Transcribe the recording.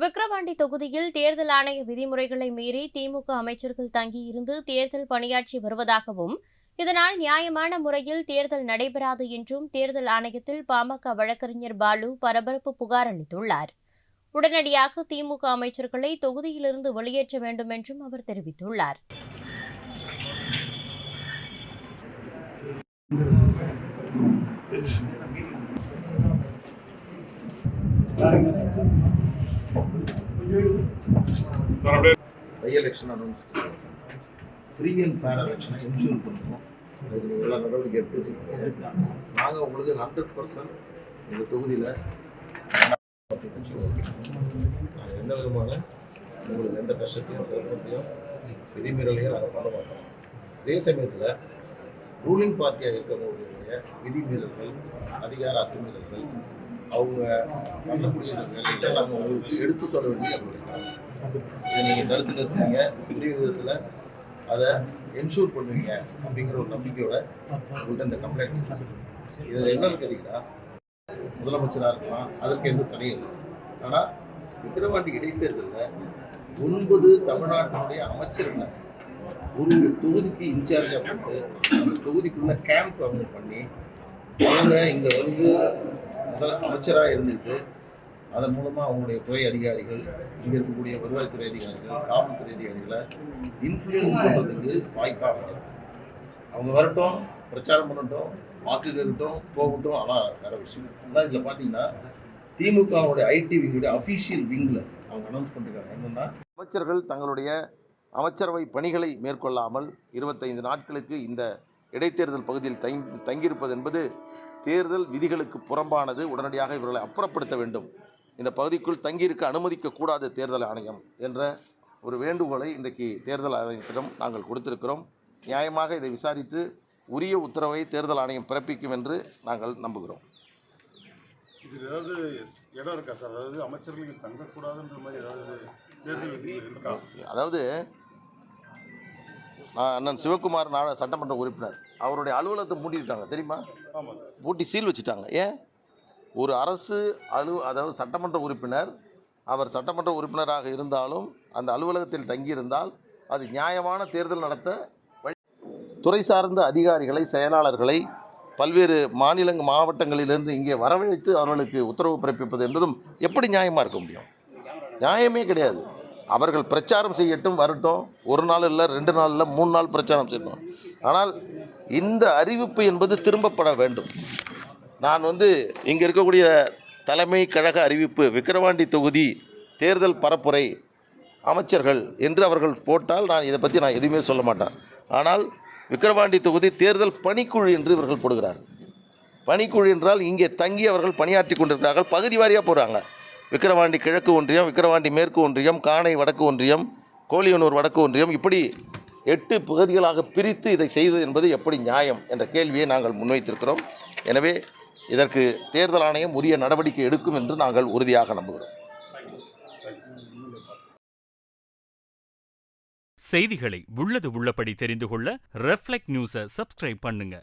விக்கிரவாண்டி தொகுதியில் தேர்தல் ஆணைய விதிமுறைகளை மீறி திமுக அமைச்சர்கள் தங்கியிருந்து தேர்தல் பணியாற்றி வருவதாகவும் இதனால் நியாயமான முறையில் தேர்தல் நடைபெறாது என்றும் தேர்தல் ஆணையத்தில் பாமக வழக்கறிஞர் பாலு பரபரப்பு புகார் அளித்துள்ளார். உடனடியாக திமுக அமைச்சர்களை தொகுதியிலிருந்து வெளியேற்ற வேண்டும் என்றும் அவர் தெரிவித்துள்ளார். By election announce free and fair எலெக்ஷனை இன்ஷூர் பண்ணுறோம் அதுக்கு நீங்கள் எல்லா நடவடிக்கை எடுத்து வச்சுருக்கீங்க நாங்கள் உங்களுக்கு ஹண்ட்ரட் பர்சன்ட் இந்த தொகுதியில் நாங்கள் எந்த விதமான உங்களுக்கு எந்த கஷ்டத்தையும் சிரமத்தையும் விதிமீறலையும் நாங்கள் பண்ண மாட்டோம். அதே சமயத்தில் ரூலிங் பார்ட்டியாக இருக்கக்கூடிய விதிமீறல்கள் அதிகார அத்துமீறல்கள் அவங்க பண்ணக்கூடிய இந்த வேலைகளை நம்ம உங்களுக்கு எடுத்து சொல்ல வேண்டிய அவங்களுடைய இதை நீங்கள் தடுத்து நிறுத்துவீங்க பெரிய விதத்தில் அதை என்ஷூர் பண்ணுவீங்க அப்படிங்கிற ஒரு நம்பிக்கையோட உங்கள்கிட்ட இந்த கம்ப்ளைண்ட் இதில் என்னன்னு கேட்டிங்கன்னா முதலமைச்சராக இருக்கலாம் அதற்கு எந்த தடையும் இல்லை. ஆனால் விக்கிரவாண்டி இடைத்தேர்தலில் ஒன்பது தமிழ்நாட்டினுடைய அமைச்சர்களை ஒரு தொகுதிக்கு இன்சார்ஜாக போட்டு அந்த தொகுதிக்குள்ள கேம்ப் அவங்க பண்ணி அவங்க இங்கே வந்து முதல் அமைச்சராக இருந்துட்டு அதன் மூலமாக அவங்களுடைய துறை அதிகாரிகள் இங்கே இருக்கக்கூடிய வருவாய்த்துறை அதிகாரிகள் காவல்துறை அதிகாரிகளை இன்ஃப்ளூயன்ஸ் பண்ணுறதுக்கு வாய்ப்பாக அமையும் அவங்க வரட்டும் பிரச்சாரம் பண்ணட்டும் வாக்கு கேட்கட்டும் போகட்டும் ஆனால் வேற விஷயம் அதான் இதில் பார்த்தீங்கன்னா திமுகவுடைய ஐடி விங்குடைய அஃபீஷியல் விங்கில் அவங்க அனௌன்ஸ் பண்ணிருக்காங்க. என்னென்னா அமைச்சர்கள் தங்களுடைய அமைச்சரவை பணிகளை மேற்கொள்ளாமல் இருபத்தைந்து நாட்களுக்கு இந்த இடைத்தேர்தல் பகுதியில் தங்கி தங்கியிருப்பது என்பது தேர்தல் விதிகளுக்கு புறம்பானது. உடனடியாக இவர்களை அப்புறப்படுத்த வேண்டும். இந்த பகுதிக்குள் தங்கியிருக்க அனுமதிக்கக்கூடாது தேர்தல் ஆணையம் என்ற ஒரு வேண்டுகோளை இன்றைக்கு தேர்தல் ஆணையத்திடம் நாங்கள் கொடுத்திருக்கிறோம். நியாயமாக இதை விசாரித்து உரிய உத்தரவை தேர்தல் ஆணையம் பிறப்பிக்கும் என்று நாங்கள் நம்புகிறோம். இது ஏதாவது இடம் இருக்கா சார்? அதாவது அமைச்சர்களுக்கு தங்கக்கூடாதுன்ற மாதிரி ஏதாவது தேர்தல் இருக்கா? அதாவது நான் அண்ணன் சிவகுமார் நாட சட்டமன்ற உறுப்பினர். அவருடைய அலுவலகத்தை மூடிட்டாங்க தெரியுமா? ஆமாம் பூட்டி சீல் வச்சுட்டாங்க. ஏன்? ஒரு அரசு அலு அதாவது சட்டமன்ற உறுப்பினர் அவர் சட்டமன்ற உறுப்பினராக இருந்தாலும் அந்த அலுவலகத்தில் தங்கியிருந்தால் அது நியாயமான தேர்தல் நடத்த வழி துறை சார்ந்த அதிகாரிகளை செயலாளர்களை பல்வேறு மாநில மாவட்டங்களிலிருந்து இங்கே வரவழைத்து அவர்களுக்கு உத்தரவு பிறப்பிப்பது என்பதும் எப்படி நியாயமாக இருக்க முடியும்? நியாயமே கிடையாது. அவர்கள் பிரச்சாரம் செய்யட்டும் வரட்டும். ஒரு நாள் இல்லை ரெண்டு நாள் இல்லை மூணு நாள் பிரச்சாரம் செய்யணும் ஆனால் இந்த அறிவிப்பு என்பது திரும்பப்பட வேண்டும். நான் வந்து இங்கே இருக்கக்கூடிய தலைமை கழக அறிவிப்பு விக்கிரவாண்டி தொகுதி தேர்தல் பரப்புரை அமைச்சர்கள் என்று அவர்கள் போட்டால் நான் இதை பற்றி நான் எதுவுமே சொல்ல மாட்டேன். ஆனால் விக்கிரவாண்டி தொகுதி தேர்தல் பணிக்குழு என்று இவர்கள் போடுகிறார்கள் பணிக்குழு என்றால் இங்கே தங்கி அவர்கள் பணியாற்றி கொண்டிருக்கிறார்கள். பகுதி வாரியாக போகிறாங்க விக்கிரவாண்டி கிழக்கு ஒன்றியம் விக்கிரவாண்டி மேற்கு ஒன்றியம் காணை வடக்கு ஒன்றியம் கோழியனூர் வடக்கு ஒன்றியம் இப்படி எட்டு பகுதிகளாக பிரித்து இதை செய்வது என்பது எப்படி நியாயம் என்ற கேள்வியை நாங்கள் முன்வைத்திருக்கிறோம். எனவே இதற்கு தேர்தல் ஆணையம் உரிய நடவடிக்கை எடுக்கும் என்று நாங்கள் உறுதியாக நம்புகிறோம். செய்திகளை உள்ளது உள்ளபடி தெரிந்து கொள்ள ரெஃப்ளெக்ட் நியூஸை சப்ஸ்கிரைப் பண்ணுங்க.